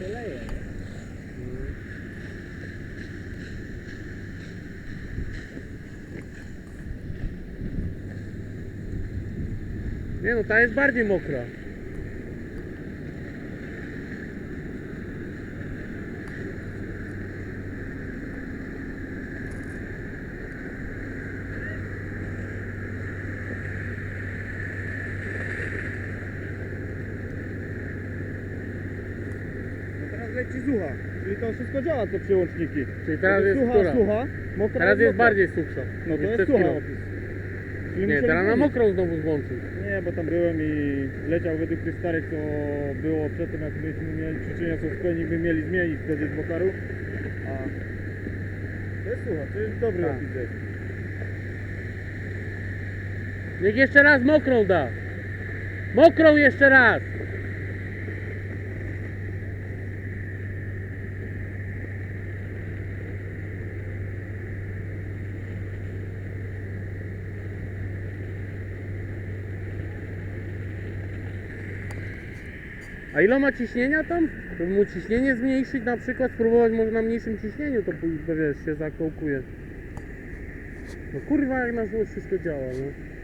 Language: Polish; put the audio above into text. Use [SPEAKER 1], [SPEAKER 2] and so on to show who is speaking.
[SPEAKER 1] się leje, nie?
[SPEAKER 2] Nie no, ta jest bardziej mokra.
[SPEAKER 1] Leci sucha, czyli to wszystko działa, te przełączniki.
[SPEAKER 2] Czyli teraz jest
[SPEAKER 1] sucha,
[SPEAKER 2] która?
[SPEAKER 1] sucha, mokra
[SPEAKER 2] Teraz jest
[SPEAKER 1] mokra.
[SPEAKER 2] bardziej suchsza.
[SPEAKER 1] No to
[SPEAKER 2] niż
[SPEAKER 1] jest
[SPEAKER 2] przed
[SPEAKER 1] sucha
[SPEAKER 2] chwilą.
[SPEAKER 1] opis. Czyli
[SPEAKER 2] Nie,
[SPEAKER 1] musieli
[SPEAKER 2] teraz na
[SPEAKER 1] zmienić.
[SPEAKER 2] mokrą znowu złączył.
[SPEAKER 1] Nie, bo tam byłem i leciał według tych starych, co było przedtem, jak myśmy mieli przyczynienia z spełni, by mieli zmienić wtedy z Bokaru. A to jest słucha, to jest dobry
[SPEAKER 2] Tak.
[SPEAKER 1] opis jest.
[SPEAKER 2] Niech jeszcze raz mokrą da. Mokrą jeszcze raz. A ile ma ciśnienia tam? Żeby mu ciśnienie zmniejszyć na przykład, spróbować może na mniejszym ciśnieniu, to wiesz, się zakołkuje. No kurwa jak na złość wszystko działa, no.